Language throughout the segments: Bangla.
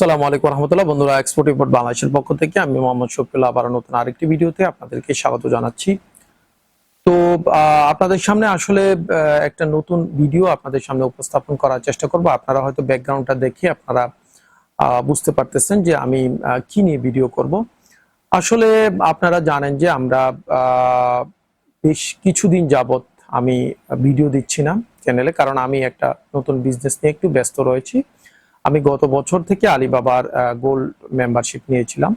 আসসালামু আলাইকুম রহমতুল্লাহ। বন্ধুরা এক্সপোর্ট রিপোর্ট বাংলাদেশের পক্ষ থেকে আমি মোহাম্মদ শফিউল্লাহ আবার নতুন আরেকটি ভিডিওতে আপনাদেরকে স্বাগত জানাচ্ছি। তো আপনাদের সামনে আসলে একটা নতুন ভিডিও আপনাদের সামনে উপস্থাপন করার চেষ্টা করব। আপনারা হয়তো ব্যাকগ্রাউন্ডটা দেখে আপনারা বুঝতে পারতেছেন যে আমি কি নিয়ে ভিডিও করব। আসলে আপনারা জানেন যে আমরা বেশ কিছুদিন যাবত আমি ভিডিও দিচ্ছি না চ্যানেলে, কারণ আমি একটা নতুন বিজনেস নিয়ে একটু ব্যস্ত রয়েছি। আমি গত বছর থেকে আলিবাবার গোল্ড মেম্বারশিপ নিয়েছিলাম।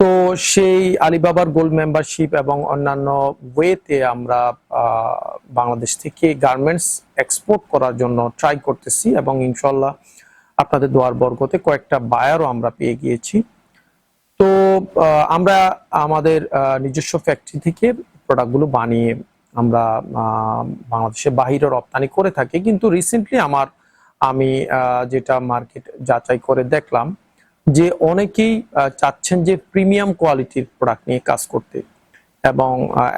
তো সেই আলিবাবার গোল্ড মেম্বারশিপ এবং অন্যান্য ওয়েতে আমরা বাংলাদেশ থেকে গার্মেন্টস এক্সপোর্ট করার জন্য ট্রাই করতেছি এবং ইনশাল্লাহ আপনাদের দোয়ার বর্গতে কয়েকটা বায়ারও আমরা পেয়ে গিয়েছি। তো আমরা আমাদের নিজস্ব ফ্যাক্টরি থেকে প্রোডাক্টগুলো বানিয়ে আমরা আহ, বাংলাদেশে বাহিরে রপ্তানি করে থাকি। কিন্তু রিসেন্টলি আমার আমি যেটা মার্কেট যাচাই করে দেখলাম যে অনেকেই চাচ্ছেন যে প্রিমিয়াম কোয়ালিটির প্রোডাক্ট নিয়ে কাজ করতে এবং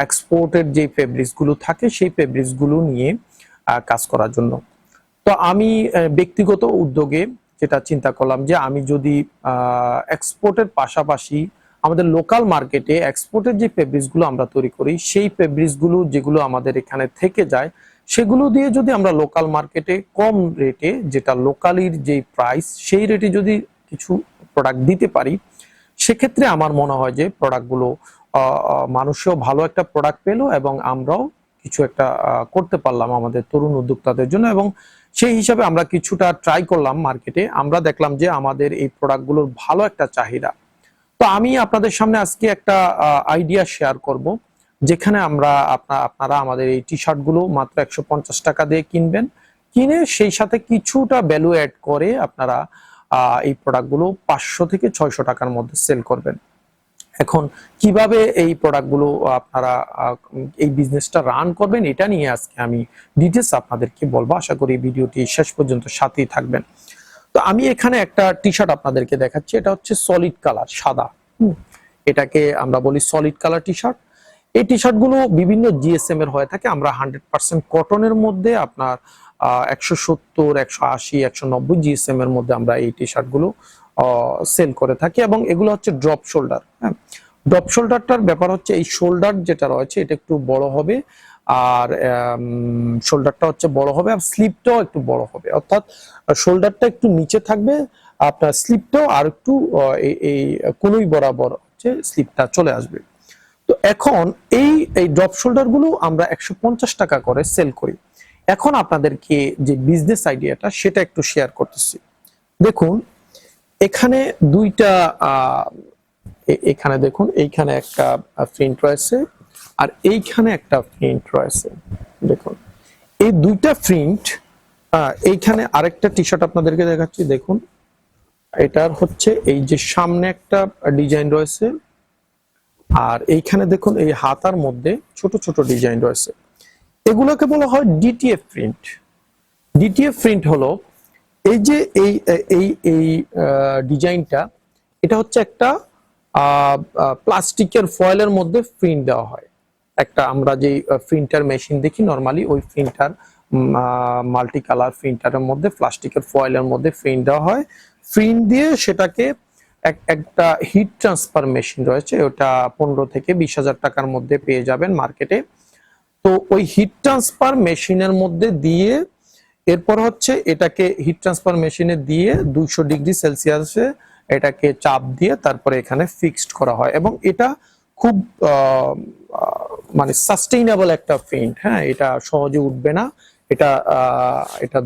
এক্সপোর্টের যে ফেব্রিক্সগুলো থাকে সেই ফেব্রিক্সগুলো নিয়ে কাজ করার জন্য। তো আমি ব্যক্তিগত উদ্যোগে যেটা চিন্তা করলাম যে আমি যদি এক্সপোর্টের পাশাপাশি আমাদের লোকাল মার্কেটে এক্সপোর্টের যে ফেব্রিক্সগুলো আমরা তৈরি করি, সেই ফেব্রিক্সগুলো যেগুলো আমাদের এখানে থেকে যায় সেগুলো দিয়ে যদি আমরা লোকাল মার্কেটে কম রেটে যেটা লোকালির যে প্রাইস সেই রেটে যদি কিছু প্রোডাক্ট দিতে পারি, সেক্ষেত্রে আমার মনে হয় যে প্রোডাক্টগুলো মানুষও ভালো একটা প্রোডাক্ট পেল এবং আমরাও কিছু একটা করতে পারলাম আমাদের তরুণ উদ্যোক্তাদের জন্য এবং সেই হিসাবে আমরা কিছুটা ট্রাই করলাম মার্কেটে আমরা দেখলাম যে আমাদের এই প্রোডাক্টগুলোর ভালো একটা চাহিদা। তো আমি আপনাদের সামনে আজকে একটা আইডিয়া শেয়ার করব। যেখানে আমরা আপনা- আপনারা আমাদের এই টি শার্টগুলো মাত্র একশো পঞ্চাশ টাকা দিয়ে কিনবেন। কিনে সেই সাথে কিছুটা ভ্যালু অ্যাড করে আপনারা এই প্রোডাক্টগুলো পাঁচশো থেকে ছয়শো টাকার মধ্যে সেল করবেন। এখন কীভাবে এই প্রোডাক্টগুলো আপনারা এই বিজনেসটা রান করবেন এটা নিয়ে আজকে আমি ডিটেলস আপনাদেরকে বলব। আশা করি ভিডিওটি শেষ পর্যন্ত সাথেই থাকবেন। তো আমি এখানে একটা টি শার্ট আপনাদেরকে দেখাচ্ছি। এটা হচ্ছে সলিড কালার সাদা। এটাকে আমরা বলি সলিড কালার টি শার্ট এই টি শার্টগুলো বিভিন্ন জিএসএম এর হয়ে থাকে। আমরা হান্ড্রেড পার্সেন্ট কটনের মধ্যে, আপনার একশো সত্তর, একশো আশি, একশো নব্বই জিএসএম এর মধ্যে আমরা এই টি শার্টগুলো সেল করে থাকি এবং এগুলো হচ্ছে ড্রপ শোল্ডার হ্যাঁ? ড্রপ শোল্ডারটার ব্যাপার হচ্ছে এই শোল্ডার যেটা রয়েছে, এটা একটু বড় হবে আর শোল্ডারটা হচ্ছে বড় হবে আর স্লিপটাও একটু বড় হবে। অর্থাৎ শোল্ডারটা একটু নিচে থাকবে, আপনার স্লিপটাও আর একটু এই কোনোই বরাবর হচ্ছে স্লিপটা চলে আসবে। তো এখন এই এই ড্রপ শোল্ডারগুলো আমরা একশো পঞ্চাশ টাকা করে সেল করি। এখন আপনাদেরকে যে বিজনেস আইডিয়াটা সেটা একটু শেয়ার করতেছি। দেখুন, এখানে দুইটা এখানে দেখুন, এইখানে একটা প্রিন্ট রয়েছে আর এইখানে একটা প্রিন্ট রয়েছে। দেখুন, এই দুইটা প্রিন্ট এইখানে আরেকটা টি শার্ট আপনাদেরকে দেখাচ্ছি। দেখুন, এটার হচ্ছে এই যে সামনে একটা ডিজাইন রয়েছে। আর এইখানে দেখুন এই হাতার মধ্যে ছোট ছোট ডিজাইন রয়েছে। এগুলোকে বলা হয় ডিটিএফ প্রিন্ট ডিটিএফ প্রিন্ট হলো এই যে এই এই এই ডিজাইনটা, এটা হচ্ছে একটা প্লাস্টিকের ফয়েলের মধ্যে প্রিন্ট দেওয়া হয়। একটা আমরা যে প্রিন্টার মেশিন দেখি নর্মালি ওই প্রিন্টার মাল্টি কালার প্রিন্টারের মধ্যে, প্লাস্টিকের ফয়েলের মধ্যে প্রিন্ট দেওয়া হয়। প্রিন্ট দিয়ে সেটাকে একটা হিট ট্রান্সফার মেশিন রয়েছে, ওটা পনেরো থেকে বিশ হাজার টাকার মধ্যে পেয়ে যাবেন মার্কেটে তো ওই হিট ট্রান্সফার মেশিনের মধ্যে দিয়ে, এরপর হচ্ছে এটাকে হিট ট্রান্সফার মেশিনে দিয়ে দুইশো ডিগ্রি সেলসিয়াসে এটাকে চাপ দিয়ে তারপরে এখানে ফিক্সড করা হয়। এবং এটা খুব মানে সাস্টেইনেবল একটা পেইন্ট হ্যাঁ এটা সহজে উঠবে না। এটা এটা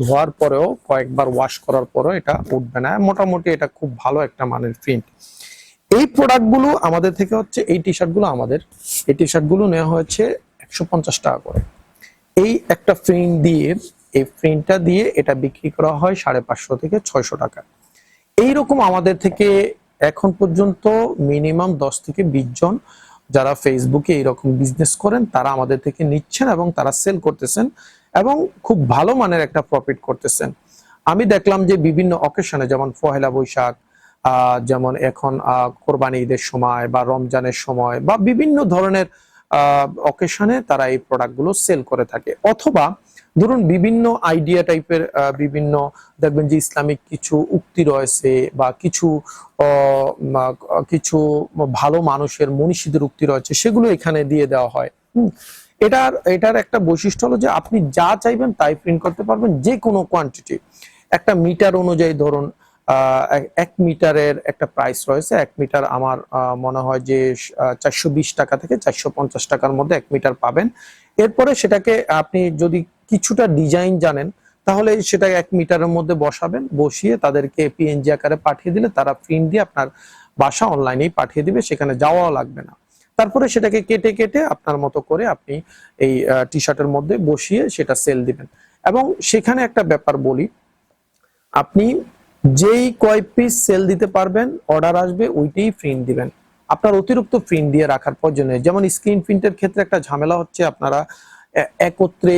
ধোয়ার পরেও কয়েকবার ওয়াশ করার পরেও এটা উঠবে না। মোটামুটি এটা খুব ভালো একটা মানের প্রিন্ট এই প্রোডাক্টগুলো আমাদের থেকে হচ্ছে, এই টি শার্টগুলো আমাদের। এই টি শার্টগুলো নেওয়া হয়েছে একশো পঞ্চাশ টাকা করে। এই একটা প্রিন্ট দিয়ে, এই প্রিন্টটা দিয়ে এটা বিক্রি করা হয় সাড়ে পাঁচশো থেকে ছয়শো টাকা। এইরকম আমাদের থেকে এখন পর্যন্ত মিনিমাম দশ থেকে বিশ জন যারা ফেসবুকে এইরকম বিজনেস করেন, তারা আমাদের থেকে নিচ্ছেন এবং তারা সেল করতেছেন। এবং খুব ভালো মানের একটা প্রফিট করতেছেন। আমি দেখলাম যে বিভিন্ন অকেশনে যেমন পহেলা বৈশাখ যেমন এখন কোরবানি ঈদের সময় বা রমজানের সময় বা বিভিন্ন ধরনের অকেশনে তারা এই প্রোডাক্টগুলো সেল করে থাকে। অথবা, ধরুন বিভিন্ন আইডিয়া টাইপের বিভিন্ন, দেখবেন যে ইসলামিক কিছু উক্তি রয়েছে বা কিছু কিছু ভালো মানুষের মনীষীদের উক্তি রয়েছে, সেগুলো এখানে দিয়ে দেওয়া হয়। এটার এটার একটা বৈশিষ্ট্য হলো যে আপনি যা চাইবেন তাই প্রিন্ট করতে পারবেন যে কোনো কোয়ান্টিটি একটা মিটার অনুযায়ী ধরুন এক- মিটারের একটা প্রাইস রয়েছে, এক মিটার আমার মনে হয় যে চারশো বিশ টাকা থেকে চারশো পঞ্চাশ টাকার মধ্যে এক মিটার পাবেন। এরপরে সেটাকে আপনি যদি কিছুটা ডিজাইন জানেন, তাহলে সেটা এক মিটারের মধ্যে বসাবেন, বসিয়ে তাদেরকে পিএনজি আকারে পাঠিয়ে দিলে তারা প্রিন্ট দিয়ে আপনার বাসা অনলাইনেই পাঠিয়ে দিবে, সেখানে যাওয়াও লাগবে না। তারপরে সেটাকে কেটে কেটে আপনার মতো করে আপনি এই টি শার্টের মধ্যে বসিয়ে সেটা সেল দিবেন। এবং সেখানে একটা ব্যাপার বলি, আপনি যেই কয় পিস সেল দিতে পারবেন অর্ডার আসবে, ওইটাই প্রিন্ট দিবেন। আপনার অতিরিক্ত প্রিন্ট দিয়ে রাখার প্রয়োজনে যেমন স্ক্রিন প্রিন্টের ক্ষেত্রে একটা ঝামেলা হচ্ছে, আপনারা একত্রে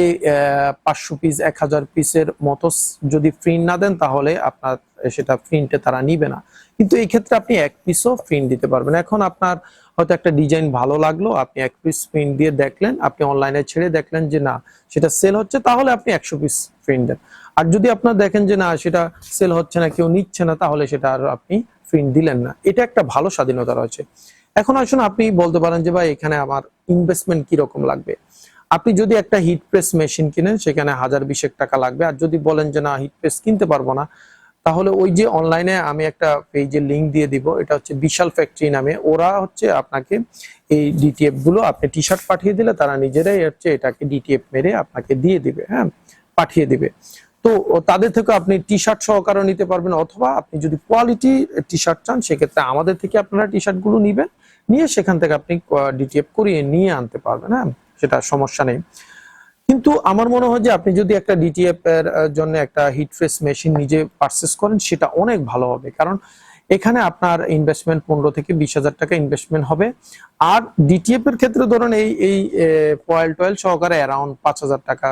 পাঁচশো পিস এক হাজার পিসের মতো যদি প্রিন্ট না দেন তাহলে আপনার সেটা প্রিন্টে তারা নিবে না। কিন্তু এই ক্ষেত্রে আপনি এক পিসও প্রিন্ট দিতে পারবেন। এখন আপনার হয়তো একটা ডিজাইন ভালো লাগল, আপনি এক পিস প্রিন্ট দিয়ে দেখলেন, আপনি অনলাইনে ছেড়ে দেখলেন যে না, সেটা সেল হচ্ছে, তাহলে আপনি একশো পিস প্রিন্ট দেন। আর যদি আপনার দেখেন যে না, সেটা সেল হচ্ছে না, কেউ নিচ্ছে না, তাহলে সেটা আর আপনি প্রিন্ট দিলেন না। এটা একটা ভালো স্বাধীনতা রয়েছে। এখন আসুন, আপনি বলতে পারেন যে, ভাই, এখানে আমার ইনভেস্টমেন্ট কি রকম লাগবে? আপনি যদি একটা হিট প্রেস মেশিন কিনেন, সেখানে হাজার বিশেক টাকা লাগবে। আর যদি বলেন যে, না হিট প্রেস কিনতে পারব না, তাহলে ওই যে অনলাইনে আমি একটা পেজের লিংক দিয়ে দিব। এটা হচ্ছে বিশাল ফ্যাক্টরি নামে। ওরা হচ্ছে আপনাকে এই ডিটিএফগুলো আপনি টি শার্ট পাঠিয়ে দিলে তারা নিজেরাই হচ্ছে এটাকে ডিটিএফ মেরে আপনাকে দিয়ে দিবে হ্যাঁ পাঠিয়ে দিবে। তো তাদের থেকে আপনি টি শার্ট সহকারে নিতে পারবেন, অথবা আপনি যদি কোয়ালিটি টি শার্ট চান, সেক্ষেত্রে আমাদের থেকে আপনারা টি শার্টগুলো নিবেন। নিয়ে সেখান থেকে আপনি ডিটিএফ করিয়ে নিয়ে আনতে পারবেন হ্যাঁ। সেটা সমস্যা নেই। কিন্তু আমার মনে হয় যে আপনি যদি একটা ডিটিএফ এর জন্য একটা হিট ফ্রেস মেশিন নিজে পারচেস করেন, সেটা অনেক ভালো হবে। কারণ এখানে আপনার ইনভেস্টমেন্ট পনেরো থেকে বিশ হাজার টাকা ইনভেস্টমেন্ট হবে। আর ডিটিএফ এর ক্ষেত্রে ধরুন এই এই পয়েল টয়েল সহকারে অ্যারাউন্ড পাঁচ হাজার টাকা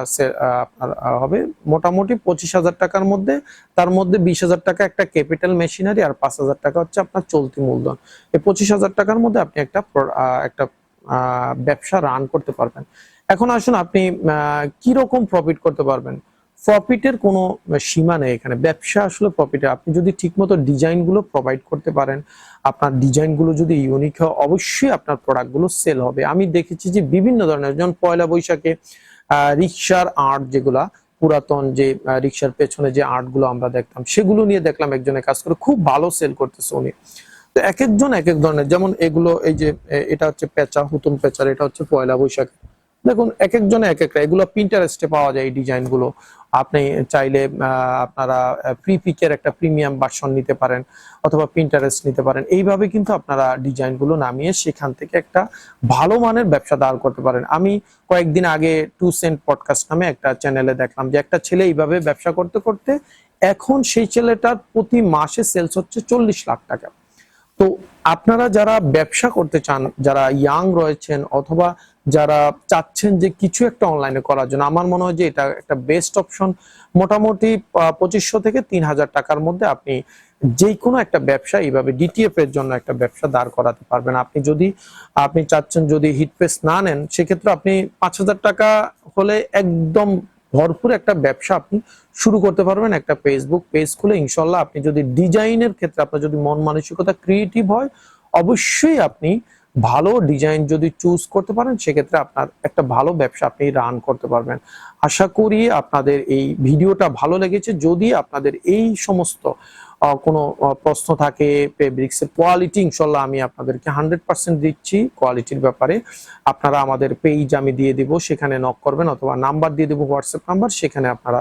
আপনার হবে। মোটামুটি পঁচিশ হাজার টাকার মধ্যে, তার মধ্যে বিশ হাজার টাকা একটা ক্যাপিটাল মেশিনারি আর পাঁচ হাজার টাকা হচ্ছে আপনার চলতি মূলধন। এই পঁচিশ হাজার টাকার মধ্যে আপনি একটা একটা ব্যবসা রান করতে পারবেন। এখন আসুন আপনি কি রকম প্রফিট করতে পারবেন? প্রফিটের কোনো সীমা নেই এখানে। ব্যবসা আসলে প্রফিটে আপনি যদি ঠিকমতো ডিজাইনগুলো প্রোভাইড করতে পারেন, আপনার ডিজাইনগুলো যদি ইউনিক হয়, অবশ্যই আপনার প্রোডাক্টগুলো সেল হবে। আমি দেখেছি যে বিভিন্ন ধরনের, যেমন পয়লা বৈশাখে রিক্সার আর্ট যেগুলা, পুরাতন যে রিক্সার পেছনে যে আর্টগুলো আমরা দেখতাম, সেগুলো নিয়ে দেখলাম একজনের কাজ করে। খুব ভালো সেল করতেছে উনি। তো এক একজন এক এক ধরনের। যেমন এগুলো, এই যে এটা হচ্ছে পেঁচা হুতুম পেঁচার, এটা হচ্ছে পয়লা বৈশাখ। দেখুন, এক একজনে এক একটা এগুলো প্রিন্টারেস্টে পাওয়া যায় এই ডিজাইনগুলো আপনি চাইলে আপনারা প্রি পিকের একটা প্রিমিয়াম ভার্সন নিতে পারেন অথবা প্রিন্টারেস্ট নিতে পারেন। এইভাবে কিন্তু আপনারা ডিজাইনগুলো নামিয়ে সেখান থেকে একটা ভালো মানের ব্যবসা দাঁড় করতে পারেন। আমি কয়েকদিন আগে টু সেন্ট পডকাস্ট নামে একটা চ্যানেলে দেখলাম যে একটা ছেলে এইভাবে ব্যবসা করতে করতে এখন সেই ছেলেটার প্রতি মাসে সেলস হচ্ছে চল্লিশ লাখ টাকা। তো আপনারা যারা ব্যবসা করতে চান, যারা ইয়াং রয়েছেন অথবা যারা চাচ্ছেন যে কিছু একটা অনলাইনে করার জন্য, আমার মনে হয় যে এটা একটা বেস্ট অপশন মোটামুটি পঁচিশশো থেকে তিন হাজার টাকার মধ্যে আপনি যে কোনো একটা ব্যবসা, এইভাবে ডিটিএফ এর জন্য একটা ব্যবসা দাঁড় করাতে পারবেন। আপনি যদি, আপনি চাচ্ছেন যদি হিট প্রেস না নেন, সেক্ষেত্রে আপনি পাঁচ হাজার টাকা হলে একদম ভরপুর একটা ব্যবসা আপনি শুরু করতে পারবেন একটা ফেসবুক পেজ খুলে। ইনশাল্লাহ আপনি যদি ডিজাইনের ক্ষেত্রে আপনার যদি মন মানসিকতা ক্রিয়েটিভ হয়, অবশ্যই আপনি ভালো ডিজাইন যদি চুজ করতে পারেন, সেক্ষেত্রে আপনার একটা ভালো ব্যবসা আপনি রান করতে পারবেন। আশা করি আপনাদের এই ভিডিওটা ভালো লেগেছে। যদি আপনাদের এই সমস্ত কোনো প্রশ্ন থাকে ফেব্রিক্সের কোয়ালিটি ইনশাল্লাহ আমি আপনাদেরকে হান্ড্রেড পার্সেন্ট দিচ্ছি। কোয়ালিটির ব্যাপারে আপনারা আমাদের পেজ আমি দিয়ে দিব, সেখানে নক করবেন অথবা নাম্বার দিয়ে দেবো হোয়াটসঅ্যাপ নাম্বার সেখানে আপনারা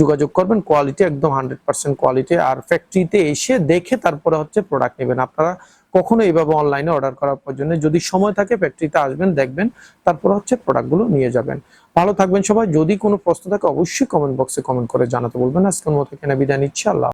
যোগাযোগ করবেন। কোয়ালিটি একদম হান্ড্রেড পার্সেন্ট কোয়ালিটি আর ফ্যাক্টরিতে এসে দেখে তারপরে হচ্ছে প্রোডাক্ট নেবেন। আপনারা কখনো এইভাবে অনলাইনে অর্ডার করার জন্য যদি সময় থাকে ফ্যাক্টরিতে আসবেন, দেখবেন, তারপর হচ্ছে প্রোডাক্টগুলো নিয়ে যাবেন। ভালো থাকবেন সবাই। যদি কোনো প্রশ্ন থাকে অবশ্যই কমেন্ট বক্সে কমেন্ট করে জানাতে বলবেন। আজকের মতো এখানে বিদায় নিচ্ছি। আল্লাহ